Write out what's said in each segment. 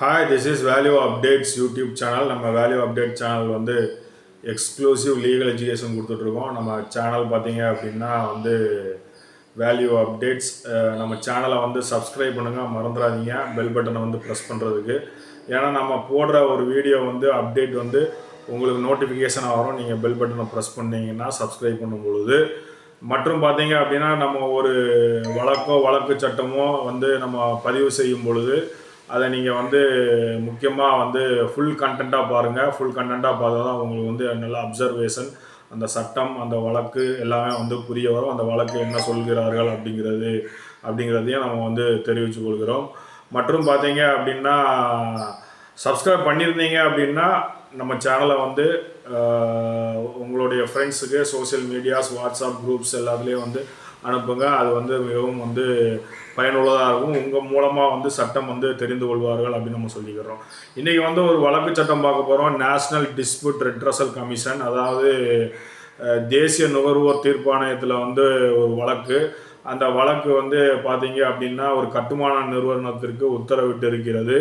Hi this is value updates YouTube channel நம்ம value update channel வந்து exclusive legal education கொடுத்துட்ருக்கோம். நம்ம channel பார்த்தீங்க அப்படின்னா வந்து வேல்யூ அப்டேட்ஸ் நம்ம சேனலை வந்து சப்ஸ்கிரைப் பண்ணுங்கள் மறந்துடாதீங்க பெல் பட்டனை வந்து ப்ரெஸ் பண்ணுறதுக்கு ஏன்னா நம்ம போடுற ஒரு வீடியோ வந்து அப்டேட் வந்து உங்களுக்கு நோட்டிஃபிகேஷன் வரும். நீங்கள் பெல் பட்டனை ப்ரெஸ் பண்ணிங்கன்னா சப்ஸ்கிரைப் பண்ணும் பொழுது. மற்றும் பார்த்தீங்க அப்படின்னா நம்ம ஒரு வழக்கோ வழக்கு சட்டமோ வந்து நம்ம பதிவு செய்யும் பொழுது அதை நீங்கள் வந்து முக்கியமாக வந்து ஃபுல் கண்டென்ட்டாக பாருங்கள் ஃபுல் கண்டென்ட்டாக பார்த்தா தான் உங்களுக்கு வந்து நல்ல அப்சர்வேஷன் அந்த சட்டம் அந்த வழக்கு எல்லாமே வந்து புரிய வரும். அந்த வழக்கு என்ன சொல்கிறார்கள் அப்படிங்கிறது அப்படிங்கிறதையும் நம்ம வந்து தெரிவித்து கொள்கிறோம். மற்றும் பார்த்தீங்க அப்படின்னா சப்ஸ்கிரைப் பண்ணியிருந்தீங்க அப்படின்னா நம்ம சேனலை வந்து உங்களுடைய ஃப்ரெண்ட்ஸுக்கு சோஷியல் மீடியாஸ் வாட்ஸ்அப் குரூப்ஸ் எல்லாத்துலேயும் வந்து அனுப்புங்க. அது வந்து மிகவும் வந்து பயனுள்ளதாக இருக்கும் உங்கள் மூலமாக வந்து சட்டம் வந்து தெரிந்து கொள்வார்கள் அப்படின்னு நம்ம சொல்லிக்கிறோம். இன்றைக்கி வந்து ஒரு வழக்கு சட்டம் பார்க்க போகிறோம் நேஷ்னல் டிஸ்பியூட் ரெட்ரஸல் கமிஷன் அதாவது தேசிய நுகர்வோர் தீர்ப்பாணையத்தில் வந்து ஒரு வழக்கு. அந்த வழக்கு வந்து பார்த்தீங்க அப்படின்னா ஒரு கட்டுமான நிறுவனத்திற்கு உத்தரவிட்டு இருக்கிறது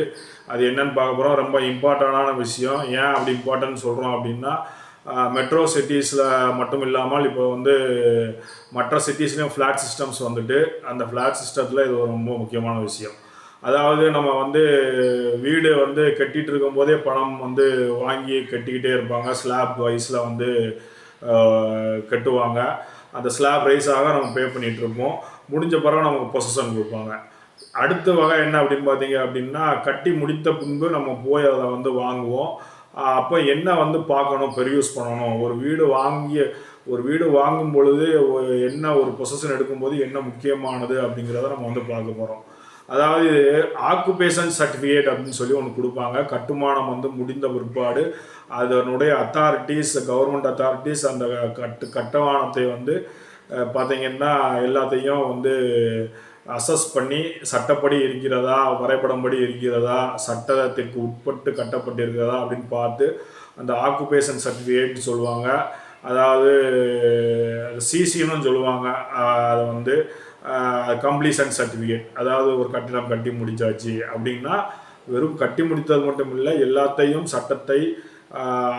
அது என்னன்னு பார்க்க போகிறோம் ரொம்ப இம்பார்ட்டண்டான விஷயம். ஏன் அப்படி இம்பார்ட்டன்ட் சொல்கிறோம் அப்படின்னா மெட்ரோ சிட்டிஸில் மட்டும் இல்லாமல் இப்போ வந்து மற்ற சிட்டிஸ்லேயும் ஃப்ளாட் சிஸ்டம்ஸ் வந்துட்டு அந்த ஃப்ளாட் சிஸ்டத்தில் இது ஒரு ரொம்ப முக்கியமான விஷயம். அதாவது நம்ம வந்து வீடு வந்து கட்டிகிட்டு இருக்கும்போதே பணம் வந்து வாங்கி கட்டிக்கிட்டே இருப்பாங்க. ஸ்லாப் வைஸில் வந்து கட்டுவாங்க. அந்த ஸ்லாப் ரைஸாக நம்ம பே பண்ணிகிட்ருப்போம் இருப்போம். முடிஞ்ச பிறகு நமக்கு பொசஷன் கொடுப்பாங்க. அடுத்த வகை என்ன அப்படின்னு பார்த்தீங்க அப்படின்னா கட்டி முடித்த பின்பு நம்ம போய் அதை வந்து வாங்குவோம். அப்போ என்ன வந்து பார்க்கணும்? பெர்யூஸ் பண்ணணும். ஒரு வீடு வாங்கிய ஒரு வீடு வாங்கும் பொழுது என்ன ஒரு பொசஷன் எடுக்கும்போது என்ன முக்கியமானது அப்படிங்கிறத நம்ம வந்து பார்க்க போகிறோம் அதாவது ஆக்குபேஷன் சர்டிஃபிகேட் அப்படின்னு சொல்லி ஒன்று கொடுப்பாங்க. கட்டுமானம் வந்து முடிந்த பிற்பாடு அதனுடைய அத்தாரிட்டிஸ் கவர்மெண்ட் அத்தாரிட்டிஸ் அந்த கட்டு கட்டுமானத்தை வந்து பார்த்திங்கன்னா எல்லாத்தையும் வந்து அசஸ் பண்ணி சட்டப்படி இருக்கிறதா வரைபடம்படி இருக்கிறதா சட்டத்திற்கு உட்பட்டு கட்டப்பட்டிருக்கிறதா அப்படின்னு பார்த்து அந்த ஆக்குபேஷன் சர்டிஃபிகேட்னு சொல்லுவாங்க. அதாவது சிசின்னு சொல்லுவாங்க. அதை வந்து கம்ப்ளீஷன் சர்டிஃபிகேட் அதாவது ஒரு கட்டிடம் கட்டி முடிச்சாச்சு அப்படின்னா வெறும் கட்டி முடித்தது மட்டும் இல்லை எல்லாத்தையும் சட்டத்தை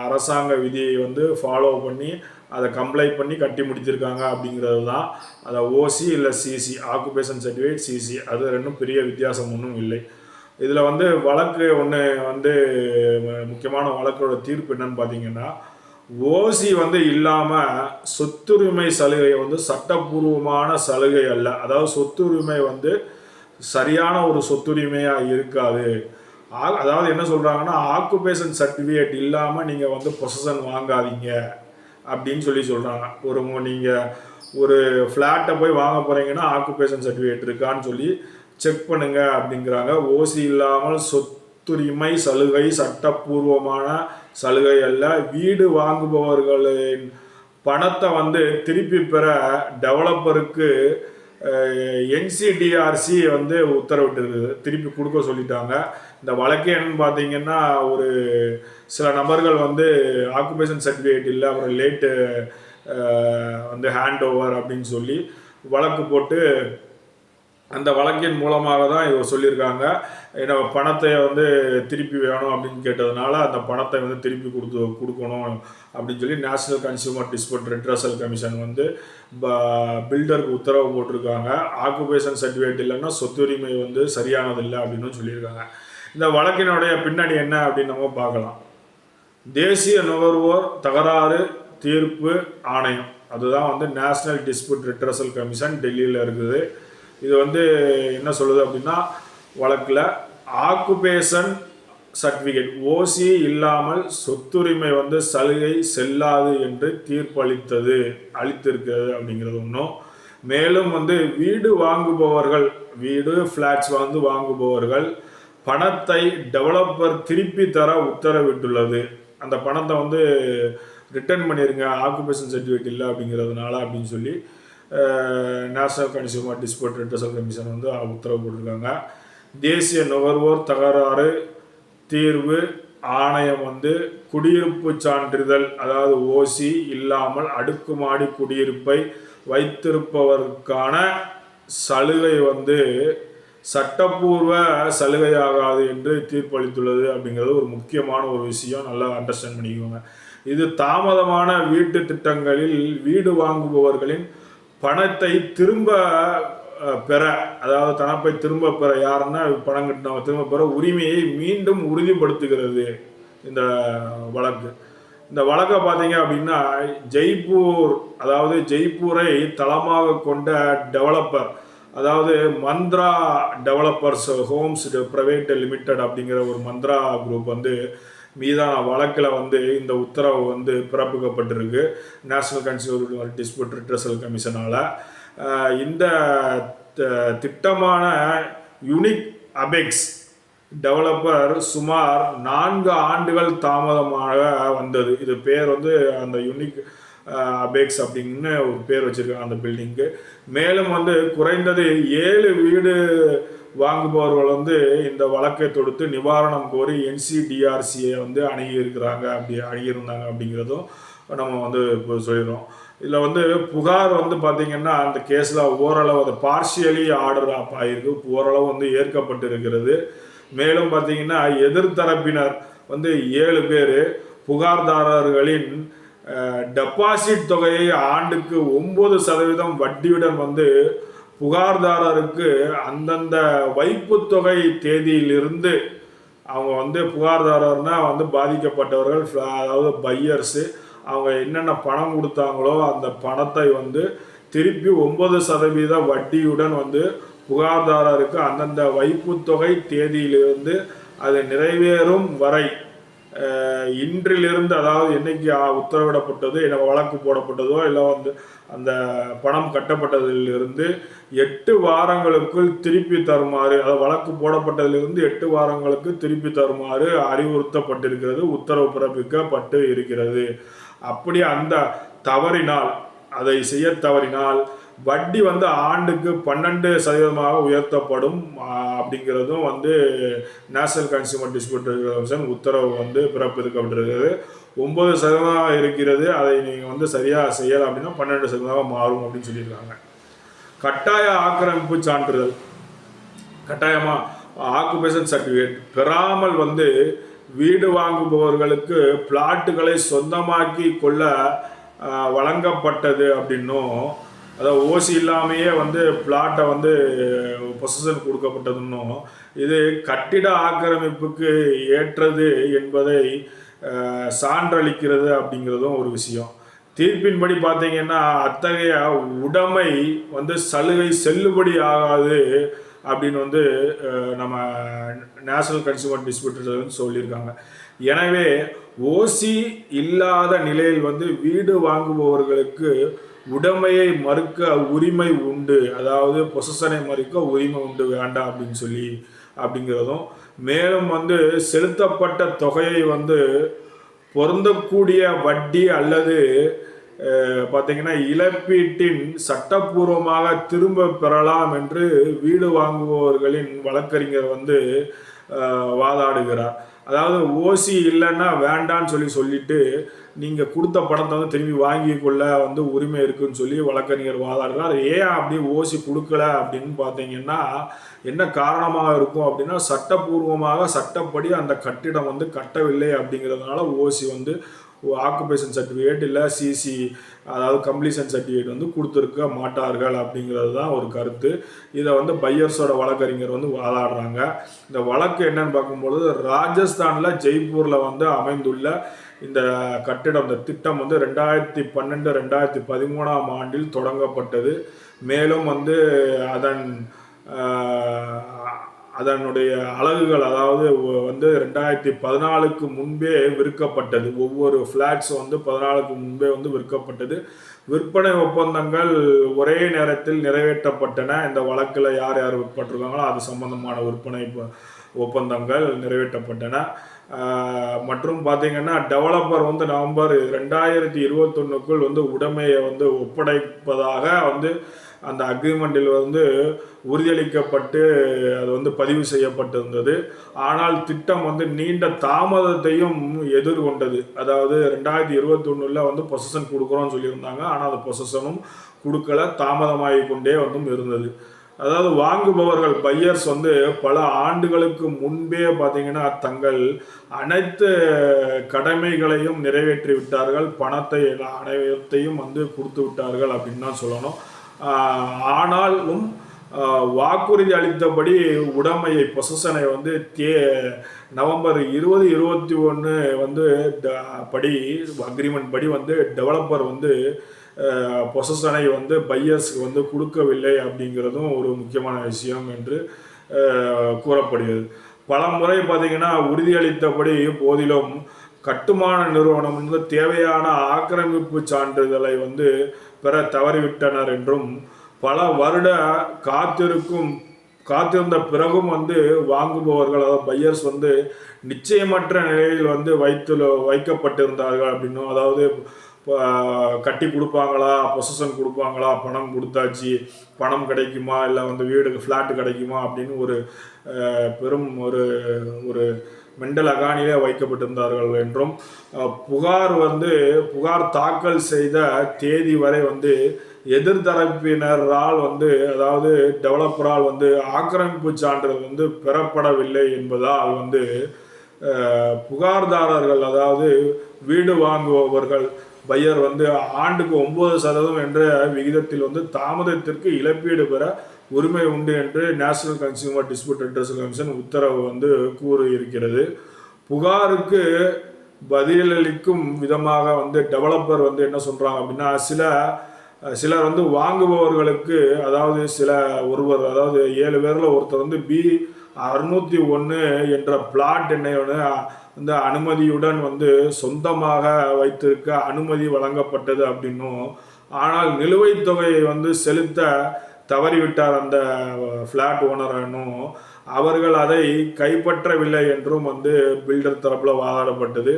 அரசாங்க விதியை வந்து ஃபாலோ பண்ணி அதை கம்ப்ளைண்ட் பண்ணி கட்டி முடித்திருக்காங்க அப்படிங்கிறது தான். அதை ஓசி இல்லை சிசி ஆக்குபேஷன் சர்டிஃபிகேட் சிசி அது ரெண்டும் பெரிய வித்தியாசம் ஒன்றும் இல்லை. இதில் வந்து வழக்கு ஒன்று வந்து முக்கியமான வழக்கோட தீர்ப்பு என்னன்னு பார்த்தீங்கன்னா ஓசி வந்து இல்லாமல் சொத்துரிமை சலுகை வந்து சட்டப்பூர்வமான சலுகை அல்ல. அதாவது சொத்துரிமை வந்து சரியான ஒரு சொத்துரிமையாக இருக்காது. அதாவது என்ன சொல்கிறாங்கன்னா ஆக்குபேஷன் சர்டிஃபிகேட் இல்லாமல் நீங்கள் வந்து பொசன் வாங்காதீங்க. அப்படின்னு சொல்லி சொல்கிறாங்க ஒரு நீங்கள் ஒரு ஃப்ளாட்டை போய் வாங்க போகிறீங்கன்னா ஆக்குபேஷன் சர்டிஃபிகேட் இருக்கான்னு சொல்லி செக் பண்ணுங்க அப்படிங்கிறாங்க. ஓசி இல்லாமல் சொத்துரிமை சலுகை சட்டப்பூர்வமான சலுகை அல்ல. வீடு வாங்குபவர்களின் பணத்தை வந்து திருப்பி பெற டெவலப்பருக்கு என்சிடிஆர்சி வந்து உத்தரவிட்டிருக்குது திருப்பி கொடுக்க சொல்லிட்டாங்க. இந்த வழக்கே என்னன்னு பார்த்தீங்கன்னா ஒரு சில நபர்கள் வந்து ஆக்குபேஷன் சர்டிஃபிகேட் இல்லை அப்புறம் லேட்டு வந்து ஹேண்ட் ஓவர் அப்படின்னு சொல்லி வழக்கு போட்டு அந்த வழக்கின் மூலமாக தான் இவர் சொல்லியிருக்காங்க. ஏன்னா பணத்தை வந்து திருப்பி வேணும் அப்படின்னு கேட்டதுனால அந்த பணத்தை வந்து திருப்பி கொடுத்து கொடுக்கணும் அப்படின்னு சொல்லி national consumer dispute redressal commission வந்து பில்டருக்கு உத்தரவு போட்டிருக்காங்க. ஆக்குபேஷன் சர்டிஃபிகேட் இல்லைன்னா சொத்துரிமை வந்து சரியானது இல்லை அப்படின்னு சொல்லியிருக்காங்க. இந்த வழக்கினுடைய பின்னணி என்ன அப்படின்னு நம்ம பார்க்கலாம். தேசிய நுகர்வோர் தகராறு தீர்ப்பு ஆணையம். அதுதான் வந்து நேஷனல் டிஸ்பியூட் ரிட்ரஸல் கமிஷன் டெல்லியில் இருக்குது. இது வந்து என்ன சொல்லுது அப்படின்னா வழக்கில் ஆக்குபேஷன் சர்டிஃபிகேட் ஓசி இல்லாமல் சொத்துரிமை வந்து சலுகை செல்லாது என்று தீர்ப்பளித்தது அளித்திருக்கிறது அப்படிங்கிறது ஒன்றும் மேலும் வந்து வீடு வாங்குபவர்கள் வீடு ஃப்ளாட்ஸ் வந்து வாங்குபவர்கள் பணத்தை டெவலப்பர் திருப்பி தர உத்தரவிட்டுள்ளது. அந்த பணத்தை வந்து ரிட்டர்ன் பண்ணிடுங்க ஆக்குபேஷன் சர்டிஃபிகேட் இல்லை அப்படிங்கிறதுனால அப்படின்னு சொல்லி national consumer dispute redressal commission வந்து உத்தரவு போட்டிருக்காங்க. தேசிய நுகர்வோர் தகராறு தீர்வு ஆணையம் வந்து குடியிருப்பு சான்றிதழ் அதாவது ஓசி இல்லாமல் அடுக்குமாடி குடியிருப்பை வைத்திருப்பவருக்கான சலுகை வந்து சட்டப்பூர்வ சலுகையாகாது என்று தீர்ப்பளித்துள்ளது அப்படிங்கிறது ஒரு முக்கியமான ஒரு விஷயம். நல்லா அண்டர்ஸ்டாண்ட் பண்ணிக்கோங்க. இது தாமதமான வீட்டு திட்டங்களில் வீடு வாங்குபவர்களின் பணத்தை திரும்ப பெற அதாவது தனப்பை திரும்ப பெற யாருன்னா பணம் கட்டினவங்க திரும்ப பெற உரிமையை மீண்டும் உறுதிப்படுத்துகிறது இந்த வழக்கு. இந்த வழக்கை பார்த்தீங்க அப்படின்னா ஜெய்ப்பூர் அதாவது ஜெய்ப்பூரை தளமாக கொண்ட டெவலப்பர் அதாவது Mantra developers homes private limited அப்படிங்கிற ஒரு மந்த்ரா குரூப் வந்து மீதான வழக்கில் வந்து இந்த உத்தரவு வந்து பிறப்பிக்கப்பட்டிருக்கு. நேஷனல் கன்சியூமர் டிஸ்பியூட் ரிட்ரஸல் கமிஷனால். இந்த திட்டமான யுனிக் அபெக்ஸ் டெவலப்பர் சுமார் நான்கு ஆண்டுகள் தாமதமாக வந்தது. இது பேர் வந்து அந்த யுனிக் அபேக்ஸ் அப்படின்னு ஒரு பேர் வச்சுருக்காங்க அந்த பில்டிங்க்கு மேலும் வந்து குறைந்தது ஏழு வீடு வாங்குபவர்கள் வந்து இந்த வழக்கை தொடுத்து நிவாரணம் கோரி என்சிடிஆர்சியை வந்து அணுகியிருக்கிறாங்க அப்படி அணுகியிருந்தாங்க அப்படிங்கிறதும் நம்ம வந்து இப்போ சொல்லிடுறோம். இதில் வந்து புகார் வந்து பார்த்திங்கன்னா அந்த கேஸில் ஓரளவு அது பார்ஷியலி ஆர்டர் ஆப் ஆகிருக்கு ஓரளவு வந்து ஏற்கப்பட்டு இருக்கிறது மேலும் பார்த்தீங்கன்னா எதிர்த்தரப்பினர் வந்து ஏழு பேர் புகார்தாரர்களின் டெபாசிட் தொகையை ஆண்டுக்கு ஒம்பது சதவீதம் வட்டியுடன் வந்து புகார்தாரருக்கு அந்தந்த வைப்பு தொகை தேதியிலிருந்து அவங்க வந்து புகார்தாரர்னா வந்து பாதிக்கப்பட்டவர்கள் அதாவது பையர்ஸு அவங்க என்னென்ன பணம் கொடுத்தாங்களோ அந்த பணத்தை வந்து திருப்பி ஒன்பது சதவீத வட்டியுடன் வந்து புகார்தாரருக்கு அந்தந்த வைப்பு தொகை தேதியிலிருந்து அது நிறைவேறும் வரை இன்றிலிருந்து அதாவது என்னைக்கு உத்தரவிடப்பட்டது என்ன வழக்கு போடப்பட்டதோ இல்லை வந்து அந்த பணம் கட்டப்பட்டதிலிருந்து எட்டு வாரங்களுக்குள் திருப்பி தருமாறு அதாவது வழக்கு போடப்பட்டதிலிருந்து எட்டு வாரங்களுக்கு திருப்பி தருமாறு அறிவுறுத்தப்பட்டிருக்கிறது உத்தரவு பிறப்பிக்கப்பட்டு இருக்கிறது. அப்படி அந்த தவறினால் அதை செய்ய தவறினால் வட்டி வந்து ஆண்டுக்கு பன்னெண்டு சதவீதமாக உயர்த்தப்படும் அப்படிங்கிறதும் வந்து நேஷனல் கன்சியூமர் டிஸ்பியூட் கமிஷன் உத்தரவு வந்து பிறப்பிருக்கப்பட்டிருக்கிறது ஒன்பது சதவீதம் இருக்கிறது அதை நீங்கள் வந்து சரியாக செய்யலை அப்படின்னா பன்னெண்டு சதவீதமாக மாறும் அப்படின்னு சொல்லியிருக்காங்க. கட்டாய ஆக்கிரமிப்பு சான்றிதழ் கட்டாயமாக ஆக்குபேஷன் சர்டிஃபிகேட் பெறாமல் வந்து வீடு வாங்குபவர்களுக்கு பிளாட்டுகளை சொந்தமாக்கி கொள்ள வழங்கப்பட்டது அப்படின்னும் அதாவது ஓசி இல்லாமையே வந்து பிளாட்டை வந்து பொசஷன் கொடுக்கப்பட்டதுன்னும் இது கட்டிட ஆக்கிரமிப்புக்கு ஏற்றது என்பதை சான்றளிக்கிறது அப்படிங்கிறதும் ஒரு விஷயம். தீர்ப்பின்படி பார்த்தீங்கன்னா அத்தகைய உடைமை வந்து சலுகை செல்லுபடி ஆகாது அப்படின்னு வந்து நம்ம நேஷனல் கன்சியூமர் டிஸ்பியூட்டர் சொல்லியிருக்காங்க. எனவே ஓசி இல்லாத நிலையில் வந்து வீடு வாங்குபவர்களுக்கு உடைமையை மறுக்க உரிமை உண்டு. அதாவது பொசசனை மறுக்க உரிமை உண்டு வேண்டாம் அப்படின்னு சொல்லி அப்படிங்கிறதும் மேலும் வந்து செலுத்தப்பட்ட தொகையை வந்து பொருந்தக்கூடிய வட்டி அல்லது பார்த்தீங்கன்னா இழப்பீட்டின் சட்டப்பூர்வமாக திரும்ப பெறலாம் என்று வீடு வாங்குபவர்களின் வழக்கறிஞர் வந்து வாதாடுகிறார். அதாவது ஓசி இல்லைன்னா வேண்டான்னு சொல்லி சொல்லிட்டு நீங்கள் கொடுத்த பணத்தை வந்து திரும்பி வாங்கி கொள்ள வந்து உரிமை இருக்குன்னு சொல்லி வழக்கறிஞர் வாதாடுறார். ஏன் அப்படி ஓசி கொடுக்கல அப்படின்னு பார்த்தீங்கன்னா என்ன காரணமாக இருக்கும் அப்படின்னா சட்டப்பூர்வமாக சட்டப்படி அந்த கட்டிடம் வந்து கட்டவில்லை அப்படிங்கிறதுனால ஓசி வந்து ஆக்குபேஷன் சர்டிஃபிகேட் இல்லை சிசி அதாவது கம்ப்ளீஷன் சர்டிஃபிகேட் வந்து கொடுத்துருக்க மாட்டார்கள் அப்படிங்கிறது தான் ஒரு கருத்து. இதை வந்து பையர்ஸோட வழக்கறிஞர் வந்து வாதாடுறாங்க. இந்த வழக்கு என்னன்னு பார்க்கும்பொழுது ராஜஸ்தானில் ஜெய்ப்பூரில் வந்து அமைந்துள்ள இந்த கட்டிடம் இந்த திட்டம் வந்து ரெண்டாயிரத்தி பன்னெண்டு ரெண்டாயிரத்தி பதிமூணாம் ஆண்டில் தொடங்கப்பட்டது. மேலும் வந்து அதன் அதனுடைய அலகுகள் அதாவது வந்து ரெண்டாயிரத்தி பதினாலுக்கு முன்பே விற்கப்பட்டது. ஒவ்வொரு ஃப்ளாட்ஸ் வந்து பதினாலுக்கு முன்பே வந்து விற்கப்பட்டது. விற்பனை ஒப்பந்தங்கள் ஒரே நேரத்தில் நிறைவேற்றப்பட்டன. இந்த வழக்கில் யார் யார் விற்பட்டிருக்காங்களோ அது சம்பந்தமான விற்பனை ஒப்பந்தங்கள் நிறைவேற்றப்பட்டன. மற்றும் பார்த்திங்கன்னா டெவலப்பர் வந்து நவம்பர் ரெண்டாயிரத்தி இருபத்தொன்னுக்குள் வந்து உடைமையை வந்து ஒப்படைப்பதாக வந்து அந்த அக்ரிமெண்ட்டில் வந்து உறுதியளிக்கப்பட்டு அது வந்து பதிவு செய்யப்பட்டிருந்தது. ஆனால் திட்டம் வந்து நீண்ட தாமதத்தையும் எதிர்கொண்டது. அதாவது ரெண்டாயிரத்தி இருபத்தொன்னில் வந்து பொசஷன் கொடுக்குறோம்னு சொல்லியிருந்தாங்க. ஆனால் அந்த பொசஷனும் கொடுக்கல. தாமதமாகி கொண்டே வந்தும் இருந்தது. அதாவது வாங்குபவர்கள் பையர்ஸ் வந்து பல ஆண்டுகளுக்கு முன்பே பார்த்தீங்கன்னா தங்கள் அனைத்து கடமைகளையும் நிறைவேற்றி விட்டார்கள் பணத்தை எல்லா- அனைத்தையும் வந்து கொடுத்து விட்டார்கள் அப்படின்னு தான் சொல்லணும். ஆனாலும் வாக்குறுதி அளித்தபடி உடமையை பொசசனை வந்து தே நவம்பர் இருபது இருபத்தி ஒன்று வந்து ட- படி அக்ரிமெண்ட் படி வந்து டெவலப்பர் வந்து பொசசனை வந்து பையர்ஸ்க்கு வந்து கொடுக்கவில்லை அப்படிங்கிறதும் ஒரு முக்கியமான விஷயம் என்று கூறப்படுகிறது. பல முறை பார்த்திங்கன்னா உறுதியளித்தபடி போதிலும் கட்டுமான நிறுவனம் வந்து தேவையான ஆக்கிரமிப்பு சான்றிதழை வந்து பெற தவறிவிட்டனர் என்றும் பல வருட காத்திருக்கும் காத்திருந்த பிறகும் வந்து வாங்குபவர்கள் அதாவது பையர்ஸ் வந்து நிச்சயமற்ற நிலையில் வந்து வைத்து வைக்கப்பட்டிருந்தார்கள் அப்படின்னும் அதாவது கட்டி கொடுப்பாங்களா பொசஷன் கொடுப்பாங்களா பணம் கொடுத்தாச்சு பணம் கிடைக்குமா இல்லை வந்து வீடு ஃப்ளாட்டு கிடைக்குமா அப்படின்னு ஒரு பெரும் ஒரு ஒரு மெண்டல் அகானிலே வைக்கப்பட்டிருந்தார்கள் என்றும் புகார் வந்து புகார் தாக்கல் செய்த தேதி வரை வந்து எதிர்தரப்பினரால் வந்து அதாவது டெவலப்பரால் வந்து ஆக்கிரமிப்பு சான்றிதழ் வந்து பெறப்படவில்லை என்பதால் வந்து புகார்தாரர்கள் அதாவது வீடு வாங்குபவர்கள் பையர் வந்து ஆண்டுக்கு ஒன்பது சதவீதம் என்ற விகிதத்தில் வந்து தாமதத்திற்கு இழப்பீடு பெற உரிமை உண்டு என்று national consumer dispute redressal commission உத்தரவு வந்து கூறியிருக்கிறது. புகாருக்கு பதிலளிக்கும் விதமாக வந்து டெவலப்பர் வந்து என்ன சொல்கிறாங்க அப்படின்னா சில சிலர் வந்து வாங்குபவர்களுக்கு அதாவது சில ஒருவர் அதாவது ஏழு பேரில் ஒருத்தர் வந்து பி அறுநூத்தி ஒன்று என்ற பிளாட் என்னை வந்து வந்து அனுமதியுடன் வந்து சொந்தமாக வைத்திருக்க அனுமதி வழங்கப்பட்டது அப்படின்னும் ஆனால் நிலுவைத் தொகையை வந்து செலுத்த தவறிவிட்டார் அந்த ஃப்ளாட் ஓனரனும் அவர்கள் அதை கைப்பற்றவில்லை என்றும் வந்து பில்டர் தரப்பில் வாதாடப்பட்டது.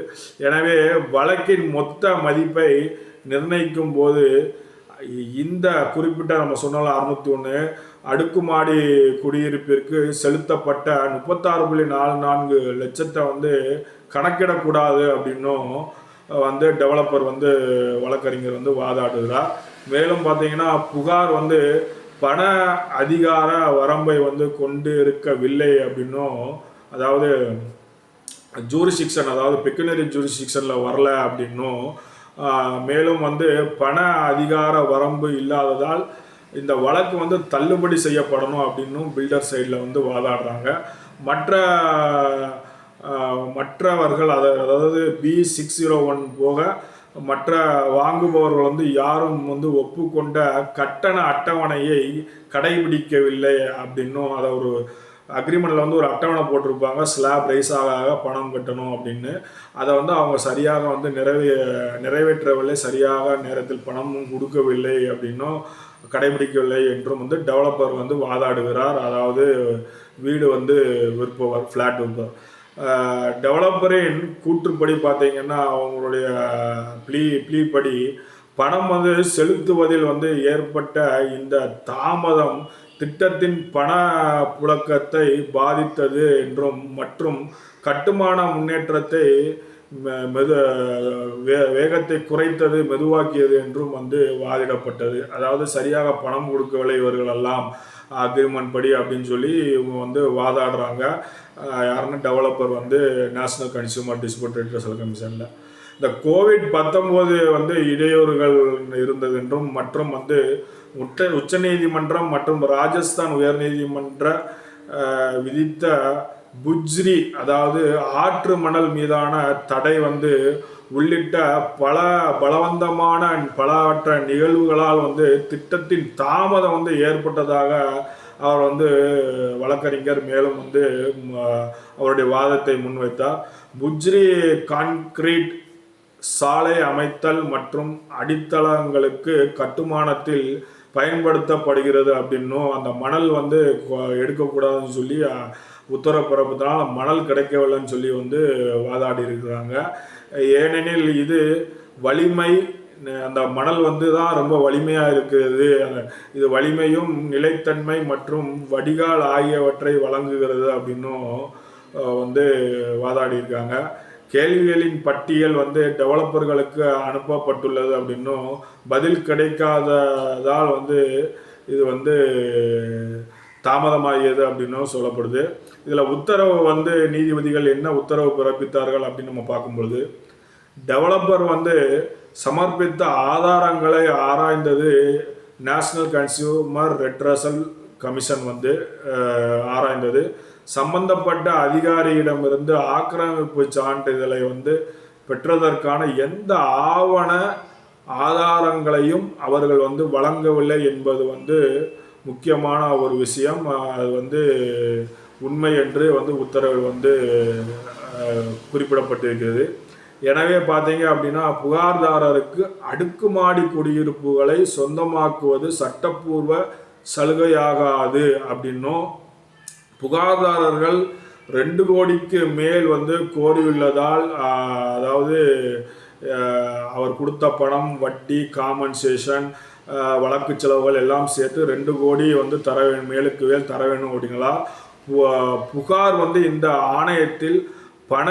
எனவே வழக்கின் மொத்த மதிப்பை நிர்ணயிக்கும் போது இந்த குறிப்பிட்ட நம்ம சொன்னாலும் அறுநூத்தி ஒன்று அடுக்குமாடி குடியிருப்பிற்கு செலுத்தப்பட்ட முப்பத்தாறு புள்ளி நாலு நான்கு லட்சத்தை வந்து கணக்கிடக்கூடாது அப்படின்னும் வந்து டெவலப்பர் வந்து வழக்கறிஞர் வந்து வாதாடுகிறார். மேலும் பார்த்தீங்கன்னா புகார் வந்து பண அதிகார வரம்பை வந்து கொண்டு இருக்கவில்லை அப்படின்னும் அதாவது ஜூரிசிக்ஷன் அதாவது பெக்குனரி ஜூரிசிக்ஷனில் வரல அப்படின்னும் மேலும் வந்து பண அதிகார வரம்பு இல்லாததால் இந்த வழக்கு வந்து தள்ளுபடி செய்யப்படணும் அப்படின்னும் பில்டர் சைடில் வந்து வாதாடுறாங்க. மற்ற மற்றவர்கள் அதை அதாவது பி சிக்ஸ் ஜீரோ ஒன் போக மற்ற வாங்குபவர்கள் வந்து யாரும் வந்து ஒப்புக்கொண்ட கட்டண அட்டவணையை கடைபிடிக்கவில்லை அப்படின்னும் அதை ஒரு அக்ரிமெண்ட்டில் வந்து ஒரு அட்டவணை போட்டிருப்பாங்க. ஸ்லாப் ரைஸ் ஆக ஆக பணம் கட்டணும் அப்படின்னு. அதை வந்து அவங்க சரியாக வந்து நிறைவே நிறைவேற்றவில்லை. சரியாக நேரத்தில் பணமும் கொடுக்கவில்லை அப்படின்னும் கடைபிடிக்கவில்லை என்றும் வந்து டெவலப்பர் வந்து வாதாடுகிறார். அதாவது வீடு வந்து விற்பவர் ஃப்ளாட் விற்பவர். டெவலப்பரின் கூற்றுப்படி பார்த்தீங்கன்னா அவங்களுடைய ப்ளீ ப்ளீ படி பணம் வந்து செலுத்துவதில் வந்து ஏற்பட்ட இந்த தாமதம் திட்டத்தின் பண புழக்கத்தை பாதித்தது என்றும் மற்றும் கட்டுமான முன்னேற்றத்தை மெது வே வேகத்தை குறைத்தது மெதுவாக்கியது என்றும் வந்து வாதிடப்பட்டது. அதாவது சரியாக பணம் கொடுக்கவில்லை இவர்களெல்லாம். அக்ரிமெண்ட் படி அப்படின்னு சொல்லி இவங்க வந்து வாதாடுறாங்க. யாருன்னா டெவலப்பர் வந்து நேஷனல் கன்சியூமர் டிஸ்பியூட் ரெட்ரஸல் கமிஷனில் இந்த கோவிட் பத்தொம்போது வந்து இடையூறுகள் இருந்தது என்றும் மற்றும் வந்து உச்ச உச்சநீதிமன்றம் மற்றும் ராஜஸ்தான் உயர்நீதிமன்ற விதித்த புஜ்ரி அதாவது ஆற்று மணல் மீதான தடை வந்து உள்ளிட்ட பல பலவந்தமான பலவற்ற நிகழ்வுகளால் வந்து திட்டத்தின் தாமதம் வந்து ஏற்பட்டதாக அவர் வந்து வழக்கறிஞர் மேலும் வந்து அவருடைய வாதத்தை முன்வைத்தார். புஜ்ரி கான்கிரீட் சாலை அமைத்தல் மற்றும் அடித்தளங்களுக்கு கட்டுமானத்தில் பயன்படுத்தப்படுகிறது அப்படின்னும் அந்த மணல் வந்து எடுக்கக்கூடாதுன்னு சொல்லி அஹ், மணல் கிடைக்கவில்லைன்னு சொல்லி வந்து வாதாடி இருக்கிறாங்க ஏனெனில் இது வலிமை அந்த மணல் வந்து தான் ரொம்ப வலிமையாக இருக்கிறது. இது வலிமையும் நிலைத்தன்மை மற்றும் வடிகால் ஆகியவற்றை வழங்குகிறது அப்படின்னும் வந்து வாதாடி இருக்காங்க கேள்விகளின் பட்டியல் வந்து டெவலப்பர்களுக்கு அனுப்பப்பட்டுள்ளது அப்படின்னும் பதில் கிடைக்காததால் வந்து இது வந்து தாமதமாகியது அப்படின்னும் சொல்லப்படுது. இதில் உத்தரவு வந்து நீதிபதிகள் என்ன உத்தரவு பிறப்பித்தார்கள் அப்படின்னு நம்ம பார்க்கும்பொழுது டெவலப்பர் வந்து சமர்ப்பித்த ஆதாரங்களை ஆராய்ந்தது நேஷனல் கன்சியூமர் ரெட்ரசல் கமிஷன் வந்து ஆராய்ந்தது. சம்பந்தப்பட்ட அதிகாரியிடமிருந்து ஆக்கிரமிப்பு சான்றிதழை வந்து பெற்றதற்கான எந்த ஆவண ஆதாரங்களையும் அவர்கள் வந்து வழங்கவில்லை என்பது வந்து முக்கியமான ஒரு விஷயம். அது வந்து உண்மை என்று வந்து உத்தரவு வந்து குறிப்பிடப்பட்டிருக்கிறது. எனவே பார்த்தீங்க அப்படின்னா புகார்தாரருக்கு அடுக்குமாடி குடியிருப்புகளை சொந்தமாக்குவது சட்டப்பூர்வ சலுகையாகாது அப்படின்னும் புகார்தாரர்கள் ரெண்டு கோடிக்கு மேல் வந்து கோரியுள்ளதால் அதாவது அவர் கொடுத்த பணம் வட்டி காம்பன்சேஷன் வழக்கு செலவுகள் எல்லாம் சேர்த்து ரெண்டு கோடி வந்து தர வேணும் மேலுக்கு மேல் தர வேணும் அப்படிங்களா? பு- புகார் வந்து இந்த ஆணையத்தில் பண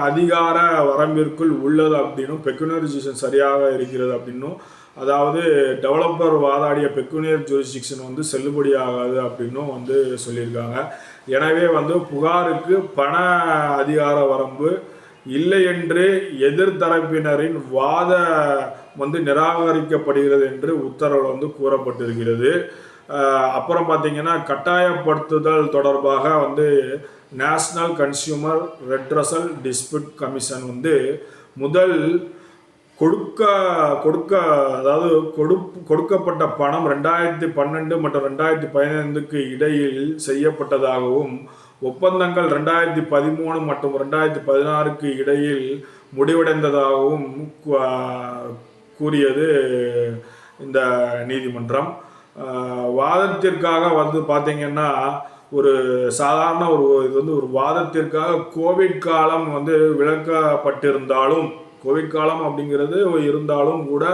அதிகார வரம்பிற்குள் உள்ளது அப்படின்னும் பெக்குனரிசேஷன் சரியாக இருக்கிறது அப்படின்னும் அதாவது டெவலப்பர் வாதாடிய பெக்குனியர் ஜூரிஸ்டிக்ஷன் வந்து செல்லுபடியாகாது அப்படின்னும் வந்து சொல்லியிருக்காங்க. எனவே வந்து புகாருக்கு பண அதிகார வரம்பு இல்லை என்று எதிர்தரப்பினரின் வாத வந்து நிராகரிக்கப்படுகிறது என்று உத்தரவில் வந்து கூறப்பட்டிருக்கிறது. அப்புறம் பார்த்தீங்கன்னா கட்டாயப்படுத்துதல் தொடர்பாக வந்து national consumer redressal dispute commission வந்து முதல் கொடுக்க கொடுக்க அதாவது கொடு கொடுக்கப்பட்ட பணம் ரெண்டாயிரத்தி பன்னெண்டு மற்றும் ரெண்டாயிரத்தி பதினைந்துக்கு இடையில் செய்யப்பட்டதாகவும் ஒப்பந்தங்கள் ரெண்டாயிரத்தி பதிமூணு மற்றும் ரெண்டாயிரத்தி பதினாறுக்கு இடையில் முடிவடைந்ததாகவும் கூறியது இந்த நீதிமன்றம். வாதத்திற்காக வந்து பார்த்தீங்கன்னா ஒரு சாதாரண ஒரு இது வந்து ஒரு வாதத்திற்காக கோவிட் காலம் வந்து விளக்கப்பட்டிருந்தாலும் கோவிட் காலம் அப்படிங்கிறது இருந்தாலும் கூட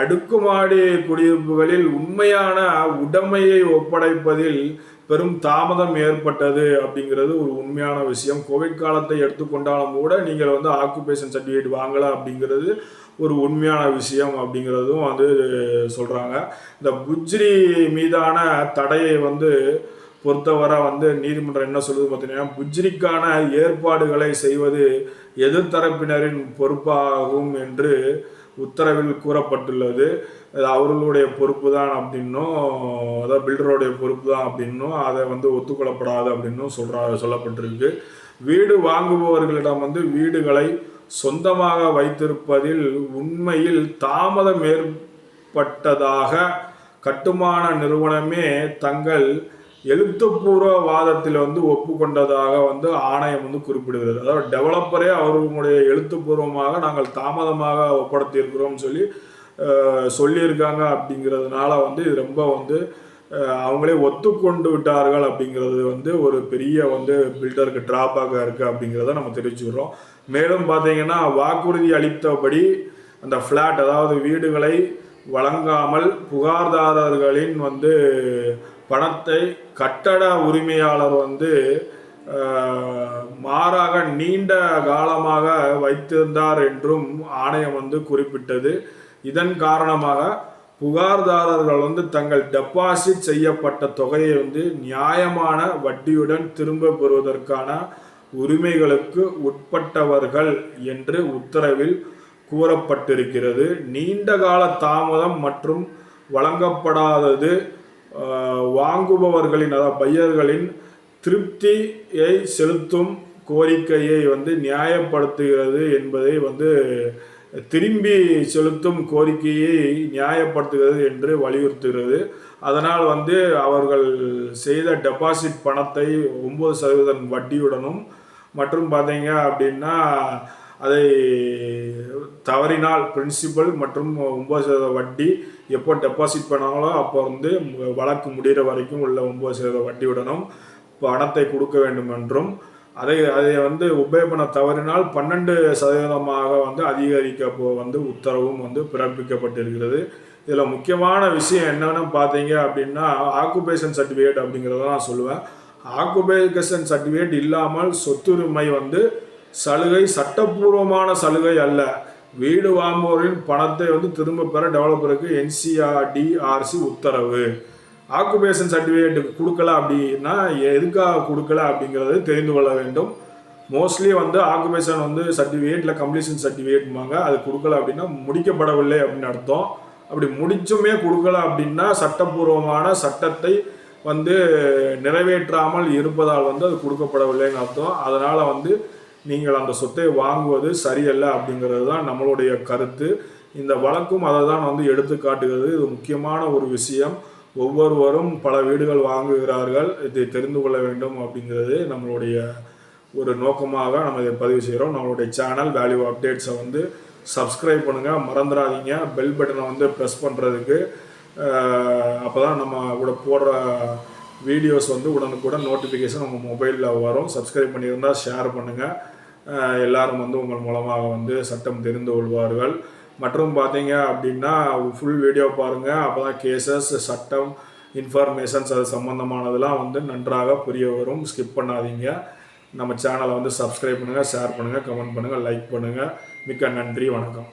அடுக்குமாடி குடியிருப்புகளில் உண்மையான உடைமையை ஒப்படைப்பதில் பெரும் தாமதம் ஏற்பட்டது அப்படிங்கிறது ஒரு உண்மையான விஷயம். கோவிட் காலத்தை எடுத்துக்கொண்டாலும் கூட நீங்கள் வந்து ஆக்குபேஷன் சர்டிஃபிகேட் வாங்கலாம் அப்படிங்கிறது ஒரு உண்மையான விஷயம் அப்படிங்கிறதும் வந்து சொல்கிறாங்க இந்த புஜ்ரி மீதான தடையை வந்து பொறுத்தவரை வந்து நீதிமன்றம் என்ன சொல்லுது பார்த்தீங்கன்னா புஜ்ரிக்கான ஏற்பாடுகளை செய்வது எதிர்த்தரப்பினரின் பொறுப்பாகும் என்று உத்தரவில் கூறப்பட்டுள்ளது. அவர்களுடைய பொறுப்பு தான் அப்படின்னும் அதாவது பில்டருடைய பொறுப்பு தான் அப்படின்னும் அதை வந்து ஒத்துக்கொள்ளப்படாது அப்படின்னும் சொல்கிறா சொல்லப்பட்டிருக்கு. வீடு வாங்குபவர்களிடம் வந்து வீடுகளை சொந்தமாக வைத்திருப்பதில் உண்மையில் தாமதம் ஏற்பட்டதாக கட்டுமான நிறுவனமே தங்கள் எழுத்துப்பூர்வ வாதத்தில் வந்து ஒப்புக்கொண்டதாக வந்து ஆணையம் வந்து குறிப்பிடுகிறது. அதாவது டெவலப்பரே அவர்களுடைய எழுத்துப்பூர்வமாக நாங்கள் தாமதமாக ஒப்படைத்திருக்கிறோம் சொல்லி சொல்லியிருக்காங்க அப்படிங்கிறதுனால வந்து இது ரொம்ப வந்து அவங்களே ஒத்துக்கொண்டு விட்டார்கள் அப்படிங்கிறது வந்து ஒரு பெரிய வந்து பில்டருக்கு டிராபாக இருக்குது அப்படிங்கிறத நம்ம தெரிவிச்சுக்கிறோம். மேலும் பார்த்தீங்கன்னா வாக்குறுதி அளித்தபடி அந்த ஃப்ளாட் அதாவது வீடுகளை வழங்காமல் புகார்தாரர்களின் வந்து பணத்தை கட்டட உரிமையாளர் வந்து மாறாக நீண்ட காலமாக வைத்திருந்தார் என்றும் ஆணையம் வந்து குறிப்பிட்டது. இதன் காரணமாக புகார்தாரர்கள் வந்து தங்கள் டெபாசிட் செய்யப்பட்ட தொகையை வந்து நியாயமான வட்டியுடன் திரும்ப பெறுவதற்கான உரிமைகளுக்கு உட்பட்டவர்கள் என்று உத்தரவில் கூறப்பட்டிருக்கிறது. நீண்ட கால தாமதம் மற்றும் வழங்கப்படாதது வாங்குபவர்களின் அதாவது பையர்களின் திருப்தியை செலுத்தும் கோரிக்கையை வந்து நியாயப்படுத்துகிறது என்பதை வந்து திரும்பி செலுத்தும் கோரிக்கையை நியாயப்படுத்துகிறது என்று வலியுறுத்துகிறது. அதனால் வந்து அவர்கள் செய்த டெபாசிட் பணத்தை ஒம்பது சதவீதம் வட்டியுடனும் மற்றும் பார்த்தீங்க அப்படின்னா அதை தவறினால் பிரின்சிபல் மற்றும் ஒம்பது சதவீத வட்டி எப்போ டெபாசிட் பண்ணாங்களோ அப்போ வந்து வழக்கு முடிகிற வரைக்கும் உள்ள ஒம்பது சதவீத வட்டியுடனும் பணத்தை கொடுக்க வேண்டும் என்றும் அதை அதை வந்து உபயோகப்பட தவறினால் பன்னெண்டு சதவீதமாக வந்து அதிகரிக்க வந்து உத்தரவும் வந்து பிறப்பிக்கப்பட்டிருக்கிறது. இதில் முக்கியமான விஷயம் என்னென்னு பார்த்தீங்க அப்படின்னா ஆக்குபேஷன் சர்டிஃபிகேட் அப்படிங்கிறத நான் சொல்லுவேன். ஆக்குபேஷன் சர்டிஃபிகேட் இல்லாமல் சொத்துரிமை வந்து சலுகை சட்டப்பூர்வமான சலுகை அல்ல. வீடு வாங்குவோரின் பணத்தை வந்து திரும்ப பெற டெவலப்பருக்கு என்சிஆர்டிஆர்சி உத்தரவு. ஆக்குபேஷன் சர்டிஃபிகேட் கொடுக்கல அப்படின்னா எதுக்காக கொடுக்கல அப்படிங்கிறது தெரிந்து கொள்ள வேண்டும். மோஸ்ட்லி வந்து ஆக்குபேஷன் வந்து சர்டிஃபிகேட் இல்லை கம்ப்ளீஷன் சர்டிஃபிகேட்மாங்க அது கொடுக்கல அப்படின்னா முடிக்கப்படவில்லை அப்படின்னு அர்த்தம். அப்படி முடிச்சுமே கொடுக்கல அப்படின்னா சட்டப்பூர்வமான சட்டத்தை வந்து நிறைவேற்றாமல் இருப்பதால் வந்து அது கொடுக்கப்படவில்லைன்னு அர்த்தம். அதனால் வந்து நீங்கள் அந்த சொத்தை வாங்குவது சரியல்ல அப்படிங்கிறது தான் நம்மளுடைய கருத்து. இந்த வழக்கும் அதை தான் வந்து எடுத்து காட்டுகிறது. இது முக்கியமான ஒரு விஷயம். ஒவ்வொருவரும் பல வீடுகள் வாங்குகிறார்கள். இதை தெரிந்து கொள்ள வேண்டும் அப்படிங்கிறது நம்மளுடைய ஒரு நோக்கமாக நம்ம இதை பதிவு செய்கிறோம். நம்மளுடைய சேனல் வேல்யூ அப்டேட்ஸை வந்து சப்ஸ்கிரைப் பண்ணுங்கள் மறந்துடாதீங்க. பெல் பட்டனை வந்து ப்ரெஸ் பண்ணுறதுக்கு அப்போ தான் நம்ம கூட போடுற வீடியோஸ் வந்து உடனுக்குடன் நோட்டிஃபிகேஷன் உங்கள் மொபைலில் வரும். சப்ஸ்கிரைப் பண்ணியிருந்தால் ஷேர் பண்ணுங்கள் எல்லாரும் வந்து உங்கள் மூலமாக வந்து சட்டம் தெரிந்து கொள்வார்கள். மற்றும் பார்த்தீங்க அப்படின்னா ஃபுல் வீடியோ பாருங்கள் அப்போ தான் கேசஸ் சட்டம் இன்ஃபர்மேஷன்ஸ் அது சம்மந்தமானதெல்லாம் வந்து நன்றாக புரிய வரும். ஸ்கிப் பண்ணாதீங்க. நம்ம சேனலை வந்து சப்ஸ்கிரைப் பண்ணுங்கள் ஷேர் பண்ணுங்கள் கமெண்ட் பண்ணுங்கள் லைக் பண்ணுங்கள் மிக்க நன்றி வணக்கம்.